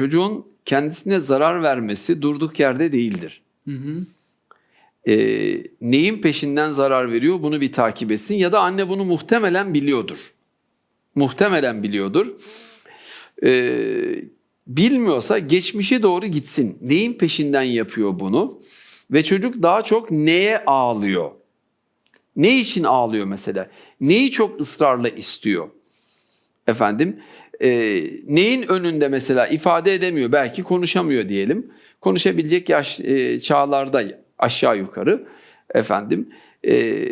çocuğun kendisine zarar vermesi durduk yerde değildir. Hı hı. E, neyin peşinden zarar veriyor bunu bir takip etsin ya da anne bunu muhtemelen biliyordur. Muhtemelen biliyordur. E, bilmiyorsa geçmişe doğru gitsin. Neyin peşinden yapıyor bunu? Ve çocuk daha çok neye ağlıyor? Ne için ağlıyor mesela? Neyi çok ısrarla istiyor? Efendim, e, neyin önünde mesela ifade edemiyor, belki konuşamıyor diyelim. Konuşabilecek yaş e, çağlarda aşağı yukarı efendim. e,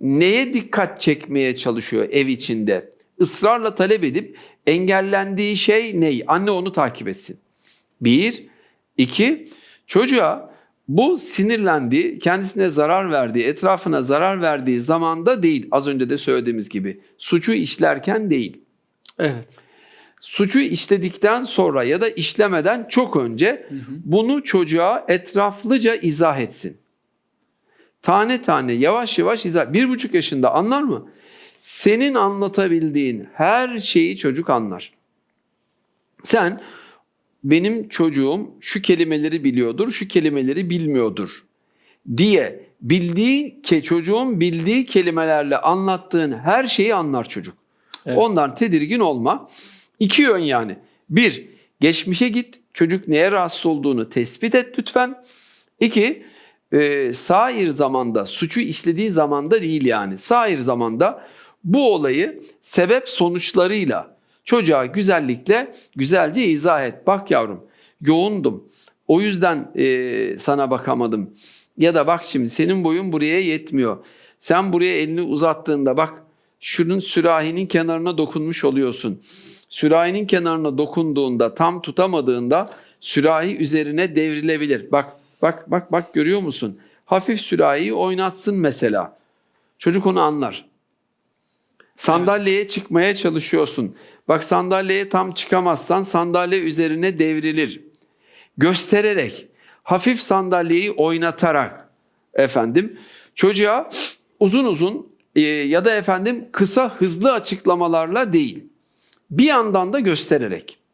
neye dikkat çekmeye çalışıyor ev içinde? Israrla talep edip engellendiği şey ne? Anne onu takip etsin. Bir, iki, çocuğa bu sinirlendiği, kendisine zarar verdiği, etrafına zarar verdiği zamanda değil. Az önce de söylediğimiz gibi. Suçu işlerken değil. Evet. Suçu işledikten sonra ya da işlemeden çok önce bunu çocuğa etraflıca izah etsin. Tane tane yavaş yavaş izah. Bir buçuk yaşında anlar mı? Senin anlatabildiğin her şeyi çocuk anlar. Sen benim çocuğum şu kelimeleri biliyordur, şu kelimeleri bilmiyordur diye bildiği ke çocuğun bildiği kelimelerle anlattığın her şeyi anlar çocuk. Evet. Ondan tedirgin olma. İki yön yani. Bir, geçmişe git. Çocuk neye rahatsız olduğunu tespit et lütfen. İki, e, sair zamanda, suçu işlediği zamanda değil yani. Sair zamanda bu olayı sebep sonuçlarıyla çocuğa güzellikle güzelce izah et. Bak yavrum yoğundum. O yüzden e, sana bakamadım. Ya da bak şimdi senin boyun buraya yetmiyor. Sen buraya elini uzattığında bak şunun sürahinin kenarına dokunmuş oluyorsun. Sürahinin kenarına dokunduğunda tam tutamadığında sürahi üzerine devrilebilir. Bak bak bak bak görüyor musun? Hafif sürahiyi oynatsın mesela. Çocuk onu anlar. Sandalyeye çıkmaya çalışıyorsun. Bak sandalyeye tam çıkamazsan sandalye üzerine devrilir. Göstererek, hafif sandalyeyi oynatarak efendim çocuğa uzun uzun e, ya da efendim kısa hızlı açıklamalarla değil. Bir yandan da göstererek.